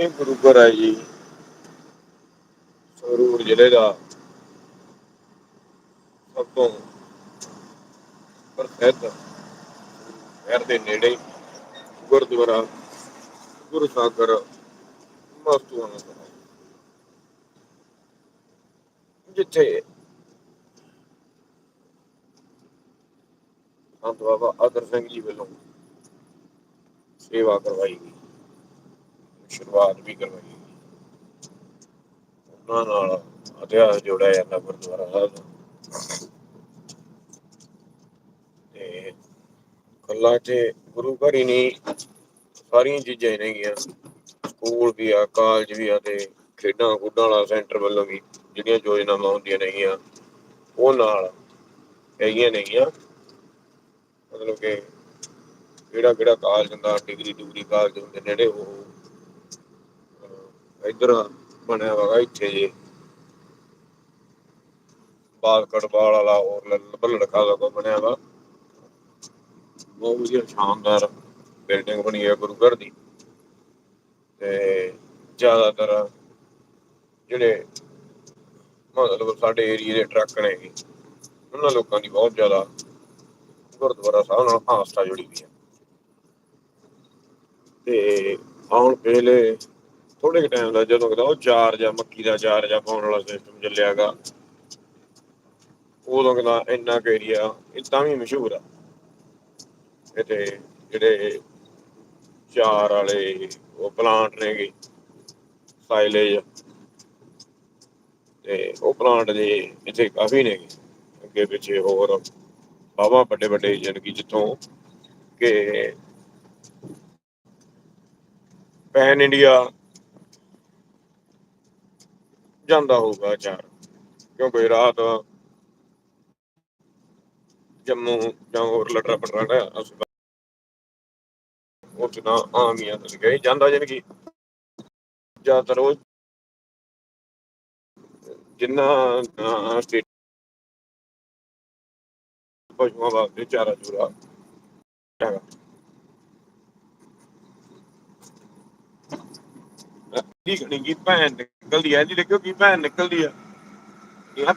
ਇਹ ਗੁਰੂ ਘਰ ਹੈ ਜੀ। ਸਰੂਰ ਜ਼ਿਲ੍ਹੇ ਦਾ ਸਭ ਤੋਂ ਪ੍ਰਸਿੱਧ ਸ਼ਹਿਰ ਦੇ ਨੇੜੇ ਗੁਰਦੁਆਰਾ ਗੁਰੂ ਸਾਗਰ ਮਸਤੂਆਣਾ ਸਾਹਿਬ ਜਿੱਥੇ ਸੰਤ ਬਾਬਾ ਆਦਰ ਸਿੰਘ ਜੀ ਵੱਲੋਂ ਸੇਵਾ ਕਰਵਾਈ ਗਈ। ਸ਼ੁਰੂਆਤ ਵੀ ਕਰਵਾਈ। ਉਹਨਾਂ ਨਾਲ ਇਤਿਹਾਸ ਜੋੜਿਆ ਜਾਂਦਾ ਗੁਰਦੁਆਰਾ ਸਾਹਿਬ ਦਾ ਤੇ ਕੱਲਾ ਤੇ ਗੁਰੂ ਘਰ ਹੀ ਨਹੀਂ, ਸਾਰੀਆਂ ਚੀਜ਼ਾਂ ਹੀ ਨੇਗੀਆਂ ਸਕੂਲ ਵੀ ਆ ਕਾਲਜ ਵੀ ਆ ਤੇ ਖੇਡਾਂ ਖੁੱਡਾਂ ਵਾਲਾ ਸੈਂਟਰ ਵੱਲੋਂ ਵੀ ਜਿਹੜੀਆਂ ਯੋਜਨਾਵਾਂ ਹੁੰਦੀਆਂ ਨੇਗੀਆਂ, ਉਹ ਨਾਲ ਹੈਗੀਆਂ ਨੇਗੀਆਂ। ਮਤਲਬ ਕਿ ਕਿਹੜਾ ਕਿਹੜਾ ਕਾਲਜ ਹੁੰਦਾ ਡਿਗਰੀ ਡਿਗਰੀ ਕਾਲਜ ਹੁੰਦੇ ਨੇੜੇ ਉਹ ਇੱਧਰ ਬਣਿਆ ਹੋਗਾ ਇੱਥੇ ਜੇ। ਬਾਸਕਟਬਾਲ ਵਾਲਾ ਹੋਰ ਬੱਲੜਕਾ ਦਾ ਬਣਿਆ ਵਾ। ਬਹੁਤ ਵਧੀਆ, ਸ਼ਾਨਦਾਰ ਬਿਲਡਿੰਗ ਬਣੀ ਹੈ ਗੁਰੂ ਘਰ ਦੀ। ਤੇ ਜ਼ਿਆਦਾਤਰ ਜਿਹੜੇ ਮਤਲਬ ਸਾਡੇ ਏਰੀਏ ਦੇ ਟਰੱਕ ਨੇ ਉਹਨਾਂ ਲੋਕਾਂ ਦੀ ਬਹੁਤ ਜ਼ਿਆਦਾ ਗੁਰਦੁਆਰਾ ਸਾਹਿਬ ਨਾਲ ਆਸਥਾ ਜੁੜੀ ਹੋਈ ਹੈ ਤੇ ਆਉਣ ਵੇਲੇ ਥੋੜੇ ਟਾਈਮ ਦਾ ਜਦੋਂ ਕਦਾ ਉਹ ਚਾਰ ਜਾਂ ਮੱਕੀ ਦਾ ਚਾਰ ਜਾਂ ਪਾਉਣ ਵਾਲਾ ਸਿਸਟਮ ਚੱਲਿਆਗਾ, ਉਦੋਂ ਕਹਿੰਦਾ ਇੰਨਾ ਕੁ ਏਰੀਆ ਇਹ ਵੀ ਮਸ਼ਹੂਰ ਆ। ਇੱਥੇ ਜਿਹੜੇ ਚਾਰ ਵਾਲੇ ਉਹ ਪਲਾਂਟ ਨੇਗੇ ਸਾਈਲੇਜ ਤੇ ਉਹ ਪਲਾਂਟ ਦੇ ਇੱਥੇ ਕਾਫੀ ਨੇਗੇ। ਅੱਗੇ ਪਿੱਛੇ ਹੋਰ ਬਾਵਾ ਵੱਡੇ ਵੱਡੇ ਜ਼ਿੰਦਗੀ ਜਿੱਥੋਂ ਕਿ ਪੈਨ ਇੰਡੀਆ ਜਾਂਦਾ ਹੋਊਗਾ ਚਾਰ ਕਿਉਂਕਿ ਰਾਤ ਜੰਮੂ ਜਾਂ ਹੋਰ ਲਟਰਾ ਪਟਰਾ ਦਾ ਉਹ ਨਾ ਆਮ ਤੁਸੀਂ ਗਏ ਜਾਂਦਾ ਜਾਣੀ ਕਿ ਜ਼ਿਆਦਾਤਰ ਉਹ ਜਿੰਨਾ ਸਟੇਟ ਪਸ਼ੂਆਂ ਵਾਸਤੇ ਚਾਰਾ ਚੂਰਾ ਹੈਗਾ। ਕੀ ਕਣੀ ਕੀ ਭੈਣ ਨਿਕਲਦੀ ਹੈ ਜੀ ਦੇਖਿਓ ਕੀ ਭੈਣ ਨਿਕਲਦੀ ਹੈ। ਇਹ